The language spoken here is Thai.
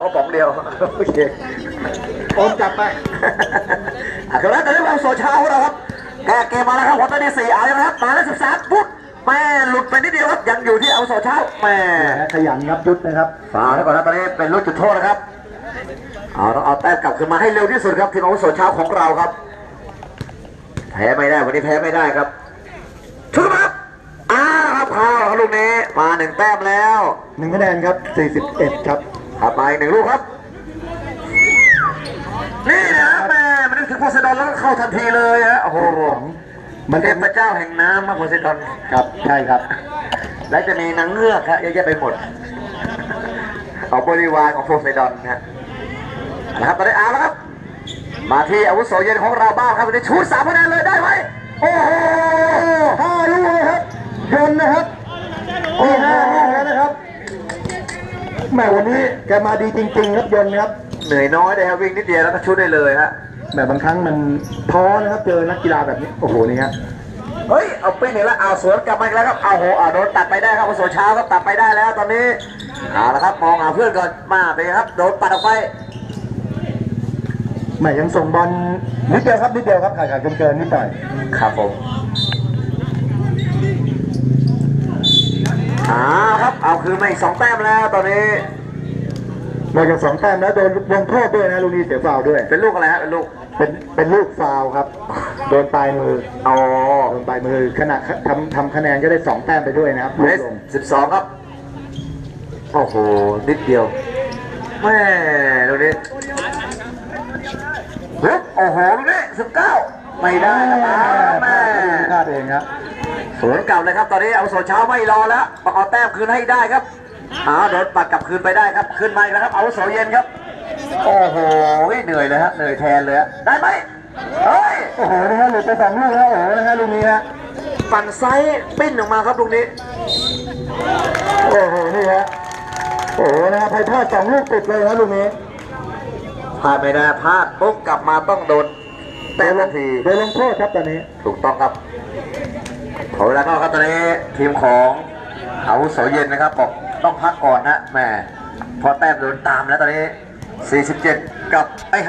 เขาป๋องเดียว โอเคโอมจับไปอะครับแล้วตอนนี้เราโซเช้าของเราครับ แก้เกมมาแล้วครับหัวตัวที่สี่เอาแล้วครับ มาแล้วสิบสามฟุตแม่หลุดไปนิดเดียวครับ ยังอยู่ที่เอาโซเช้าแม่ขยันครับยุทธนะครับฝาแล้วก่อนนะตอนนี้เป็นลูกจุดโทษนะครับ เอาต้องเอาแต้มกลับขึ้นมาให้เร็วที่สุดครับทีมอาวุโสเช้าของเราครับ แพ้ไม่ได้วันนี้แพ้ไม่ได้ครับชุดครับอ้าวครับเข้าครับลูกนี้มาหนึ่งแต้มแล้วหนึ่งคะแนนครับ41ครับ ครับมาอีกหนึ่งลูกครับ นี่นะแม่มันนึกถึงโพไซดอนแล้วก็เข้าทันทีเลยฮะโอ้โหมันเทเป็นพเจ้าแห่งน้ำมาโพไซดอนครับใช่ครับ และจะมีนางเงือกฮะเยอะแยะไปหมดของบริวารของโพไซดอนนะฮะนะครับตอนนี้เอาแล้วครับ มาที่อาวุโสเย็นของเราบ้างครับวันนี้ชูดสามคะแนนเลยได้ไหมโอ้โหห้าลูกนะครับยนต์นะครับนี่ห้าลู แหมวันนี้แกมาดีจริงๆครับยนต์ครับเหนื่อยน้อยเลยครับวิ่งนิดเดียวแล้วก็ชุดได้เลยฮะแหมบางครั้งมันท้อนะครับเจอนักกีฬาแบบนี้โอ้โหนี่ครับเฮ้ยเอาปิ้งอีกแล้วเอาสวนกลับมาอีกแล้วครับเอาโหเอาโดนตัดไปได้ครับอาวุโสเช้าครับตัดไปได้แล้ว ตอนนี้เอาละครับมองหาเพื่อนก่อนมาไปครับโดนปัดออกไปแหมยังส่งบอลนิดเดียวครับนิดเดียวครับขาดขาดเกินๆนิดหน่อยครับผมเอาครับเอาคืนมาอีกสองแต้มแล้วตอนนี้ นอกจากสองแต้มแล้วโดนลงโทษด้วยนะลูกนี้เสียฟาวล์ด้วย เป็นลูกอะไรฮะเป็นลูก เป็นเป็นลูกฟาวล์ครับ โดนปลายมืออ๋อโดนปลายมือขณะทำทำคะแนนก็ได้สองแต้มไปด้วยนะครับลเอดสลงสิบสองครับ โอ้โห นิดเดียวแม่ดูนี่เฮ้ยโอ้โหดูนี่สิบเก้าไม่ได้นะครับแม่พลาดเองครับสวนกลับเลยครับ ตอนนี้เอาโซเช้าไม่รอแล้วประกอบแต้มคืนให้ได้ครับ อ้าวโดนปัดกลับคืนไปได้ครับคืนมาอีกแล้วครับ เอาโซเย็นครับ โอ้โห เหนื่อยเลยฮะ เหนื่อยแทนเลยฮะ ได้ไหมเฮ้ย โอ้โห นะฮะหลุดไปสองลูกแล้วโอ้โหนะฮะลูกนี้ฮะ ปั่นไซส์ปิ้นออกมาครับลูกนี้ โอ้โห นี่ฮะ โอ้โห นะฮะไพ่พลาดสองลูกติดเลยนะลูกนี้พลาดไม่ได้พลาดปุ๊บกลับมาต้องโดนแต้มทันทีโดนลงโทษครับตอนนี้ ถูกต้องครับขอเวลาก็ครับตอนนี้ทีมของอาวุโสเย็นนะครับบอก ต้องพักก่อนนะแหม่พอแต้มโดนตามแล้วตอนนี้ 47 กับไอ้